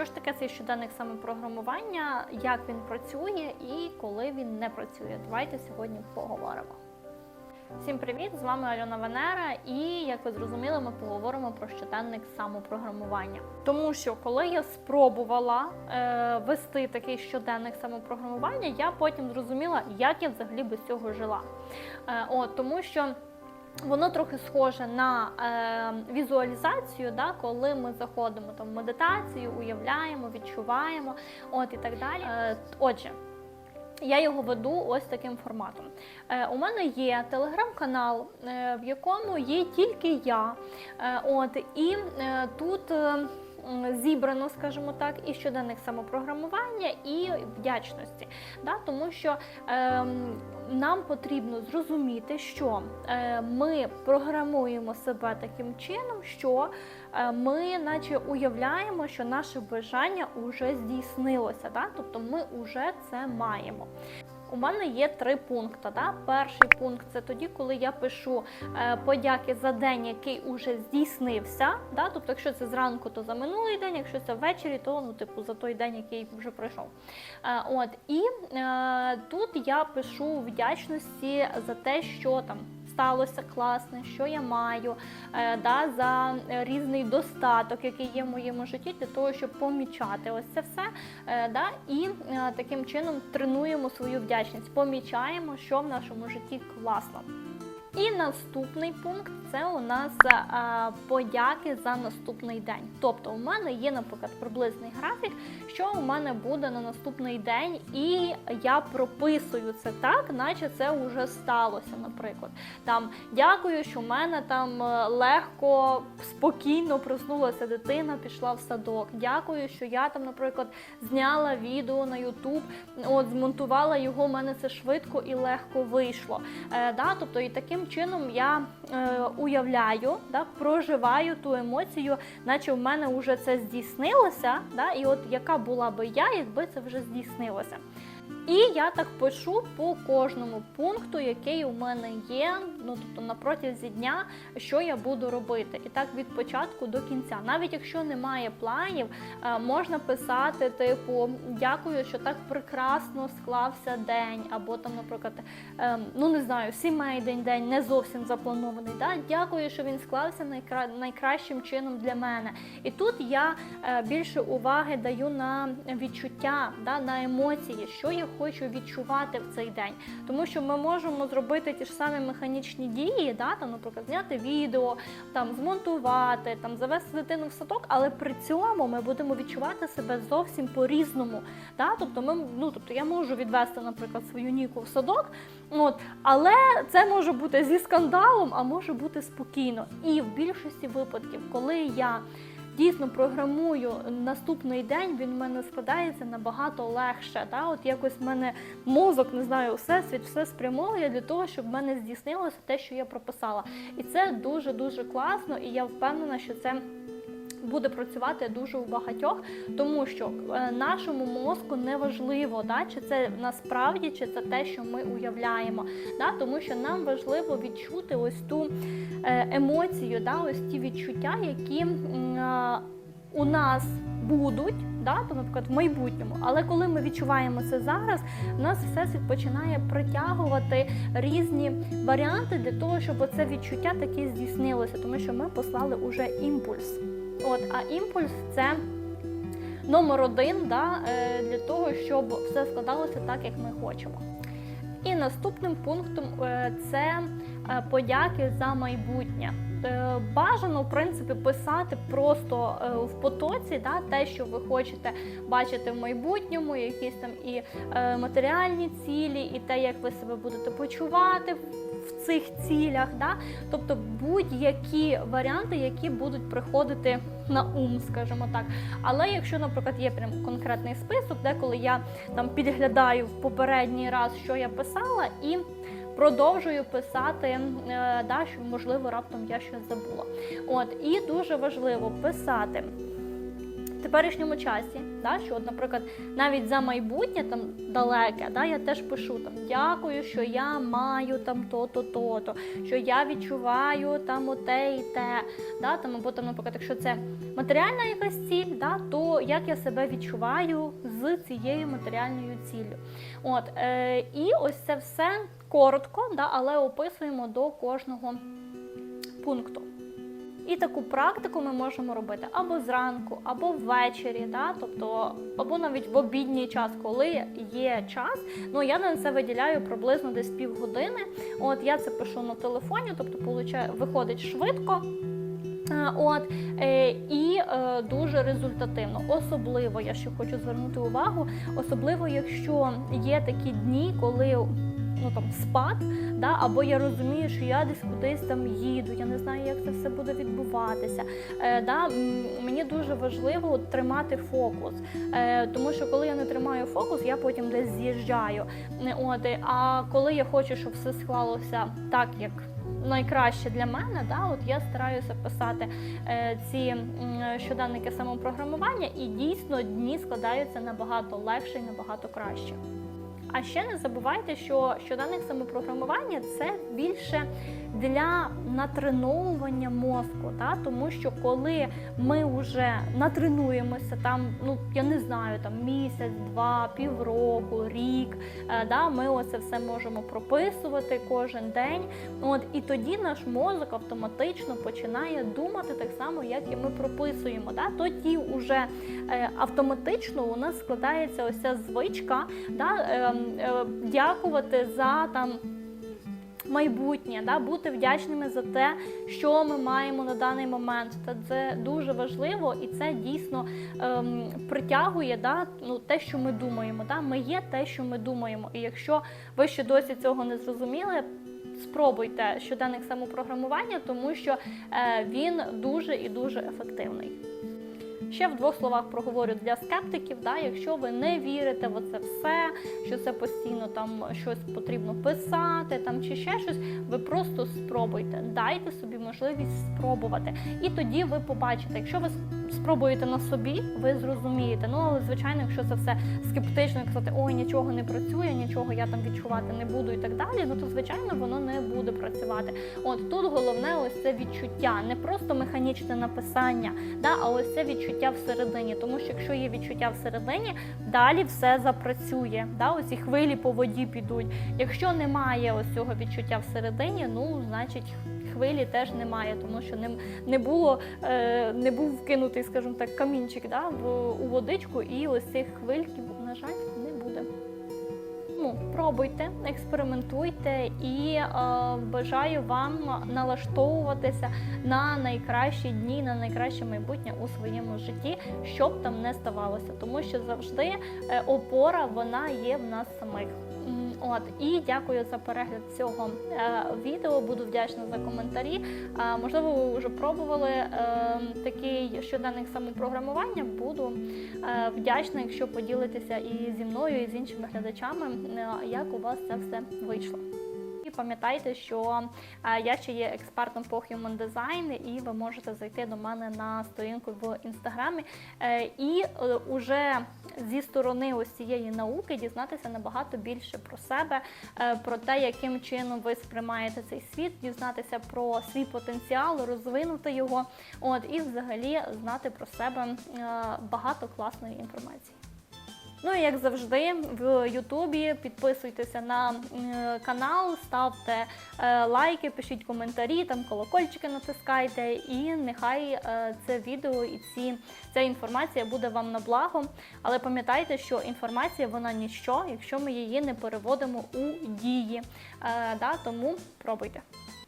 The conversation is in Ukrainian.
що ж таке цей щоденник самопрограмування, як він працює і коли він не працює? Давайте сьогодні поговоримо. Всім привіт! З вами Альона Венера, і як ви зрозуміли, ми поговоримо про щоденник самопрограмування. Тому що коли я спробувала е, вести такий щоденник самопрограмування, я потім зрозуміла, як я взагалі без цього жила. Е, от тому що. Воно трохи схоже на е, візуалізацію, да, коли ми заходимо там, в медитацію, уявляємо, відчуваємо, от і так далі. Е, отже, я його веду ось таким форматом. Е, у мене є телеграм-канал, е, в якому є тільки я. Е, от, і е, тут. е, Зібрано, скажімо так, і щоденник самопрограмування, і вдячності. Да? Тому що ем, нам потрібно зрозуміти, що е, ми програмуємо себе таким чином, що е, ми, наче, уявляємо, що наше бажання вже здійснилося. Да? Тобто ми вже це маємо. У мене є три пункти. Да? Перший пункт це тоді, коли я пишу е, подяки за день, який уже здійснився. Да? Тобто, якщо це зранку, то за минулий день, якщо це ввечері, то ну, типу, за той день, який вже пройшов. Е, от і е, тут я пишу вдячності за те, що там. Сталося класне, що я маю, е, да, за е, різний достаток, який є в моєму житті, для того, щоб помічати ось це все. Е, да, і таким чином тренуємо свою вдячність, помічаємо, що в нашому житті класно. І наступний пункт це у нас е, подяки за наступний день. Тобто, у мене є, наприклад, приблизний графік, що у мене буде на наступний день, і я прописую це так, наче це вже сталося. Наприклад, там дякую, що в мене там е, легко, спокійно проснулася дитина, пішла в садок. Дякую, що я там, наприклад, зняла відео на YouTube, от змонтувала його. У мене це швидко і легко вийшло. Е, да, тобто, і таким чином я е, уявляю, да, проживаю ту емоцію, наче в мене вже це здійснилося. Да, і от яка була би я, якби це вже здійснилося. І я так пишу по кожному пункту, який у мене є, ну тобто на протязі дня, що я буду робити. І так від початку до кінця. Навіть якщо немає планів, е, можна писати, типу, дякую, що так прекрасно склався день, або там, наприклад, е, ну не знаю, сімейний день не зовсім запланований. Да? Дякую, що він склався найкра... найкращим чином для мене. І тут я е, більше уваги даю на відчуття, да, на емоції, що я хочу відчувати в цей день. Тому що ми можемо зробити ті ж самі механічні дії, да, там, наприклад, зняти відео, там змонтувати, там завести дитину в садок, але при цьому ми будемо відчувати себе зовсім по-різному. Да? Тобто, ми, ну, тобто я можу відвести, наприклад, свою ніку в садок, от, але це може бути зі скандалом, а може бути спокійно. І в більшості випадків, коли я дійсно програмую наступний день, він в мене складається набагато легше. Да? От якось в мене мозок, не знаю, всесвіт, все спрямовує для того, щоб в мене здійснилося те, що я прописала. І це дуже дуже класно, і я впевнена, що це. Буде працювати дуже у багатьох, тому що е, нашому мозку не важливо, да, чи це насправді, чи це те, що ми уявляємо. Да, тому що нам важливо відчути ось ту е, емоцію, да, ось ті відчуття, які у нас будуть, да, то, наприклад, в майбутньому. Але коли ми відчуваємо це зараз, у нас всесвіт починає притягувати різні варіанти для того, щоб це відчуття таке здійснилося, тому що ми послали уже імпульс. От, а імпульс це номер один да, е, для того, щоб все складалося так, як ми хочемо. І наступним пунктом е, це е, подяки за майбутнє. Е, Бажано, в принципі, писати просто е, в потоці да, те, що ви хочете бачити в майбутньому, якісь там і е, матеріальні цілі, і те, як ви себе будете почувати в цих цілях. Да? Тобто будь-які варіанти, які будуть приходити на ум, скажімо так. Але якщо, наприклад, є прям конкретний список, де коли я там підглядаю в попередній раз, що я писала, і продовжую писати, е, да, що можливо раптом я щось забула. От і дуже важливо писати. В теперішньому часі, да, що, наприклад, навіть за майбутнє там далеке, да, я теж пишу там дякую, що я маю там то-то, то-то, що я відчуваю там оте і те. Да, там, або там, наприклад, якщо це матеріальна якась ціль, да, то як я себе відчуваю з цією матеріальною ціллю. От, е, і ось це все коротко, да, але описуємо до кожного пункту. І таку практику ми можемо робити або зранку, або ввечері, да? тобто, або навіть в обідній час, коли є час. Ну я на це виділяю приблизно десь півгодини. От я це пишу на телефоні, тобто виходить швидко. От е, і е, дуже результативно. Особливо я ще хочу звернути увагу, особливо якщо є такі дні, коли ну там спад, да, або я розумію, що я десь кудись там їду, я не знаю, як це все буде відбуватися. Е, да, мені дуже важливо тримати фокус, е, тому що коли я не тримаю фокус, я потім десь з'їжджаю. Е, От, а коли я хочу, щоб все склалося так, як найкраще для мене, да, от я стараюся писати е, ці м, щоденники самопрограмування, і дійсно дні складаються набагато легше і набагато краще. А ще не забувайте, що щоденник самопрограмування це більше для натреновування мозку, та? тому що коли ми вже натренуємося там, ну я не знаю, там місяць, два, півроку, рік, е, да, ми оце все можемо прописувати кожен день. От і тоді наш мозок автоматично починає думати так само, як і ми прописуємо. Да? Тоді вже е, автоматично у нас складається ось ця звичка, да, е, е, дякувати за там. Майбутнє, да, бути вдячними за те, що ми маємо на даний момент. Та це дуже важливо, і це дійсно ем, притягує да, ну, те, що ми думаємо. Да? Ми є те, що ми думаємо. І якщо ви ще досі цього не зрозуміли, спробуйте щоденник самопрограмування, тому що е, він дуже і дуже ефективний. Ще в двох словах проговорю для скептиків, да, якщо ви не вірите в це все, що це постійно там щось потрібно писати там чи ще щось, ви просто спробуйте, дайте собі можливість спробувати. І тоді ви побачите, якщо ви спробуєте на собі, ви зрозумієте. Ну але звичайно, якщо це все скептично, казати, ой, нічого не працює, нічого я там відчувати не буду і так далі, ну то звичайно воно не буде працювати. От тут головне ось це відчуття, не просто механічне написання, да, а ось це відчуття всередині. Тому що якщо є відчуття всередині, далі все запрацює. Да, Оці хвилі по воді підуть. Якщо немає ось цього відчуття всередині, ну значить. Хвилі теж немає, тому що не, не було е, не був вкинутий, скажімо так, камінчик да, в, у водичку, і ось цих хвильків, на жаль, не буде. Ну, пробуйте, експериментуйте і е, бажаю вам налаштовуватися на найкращі дні, на найкраще майбутнє у своєму житті, що б там не ставалося, тому що завжди е, опора вона є в нас самих. От і дякую за перегляд цього е, відео. Буду вдячна за коментарі. Е, можливо, ви вже пробували е, такий щоденник самопрограмування. Буду е, вдячна, якщо поділитеся і зі мною, і з іншими глядачами, е, як у вас це все вийшло. Пам'ятайте, що е, я ще є експертом по Human Design, і ви можете зайти до мене на сторінку в інстаграмі е, і е, уже зі сторони ось цієї науки дізнатися набагато більше про себе, про те, яким чином ви сприймаєте цей світ, дізнатися про свій потенціал, розвинути його, от і взагалі знати про себе багато класної інформації. Ну і як завжди, в Ютубі підписуйтеся на канал, ставте е, лайки, пишіть коментарі, там колокольчики натискайте, і нехай е, це відео і ці, ця інформація буде вам на благо. Але пам'ятайте, що інформація вона ніщо, якщо ми її не переводимо у дії. Е, да, тому пробуйте.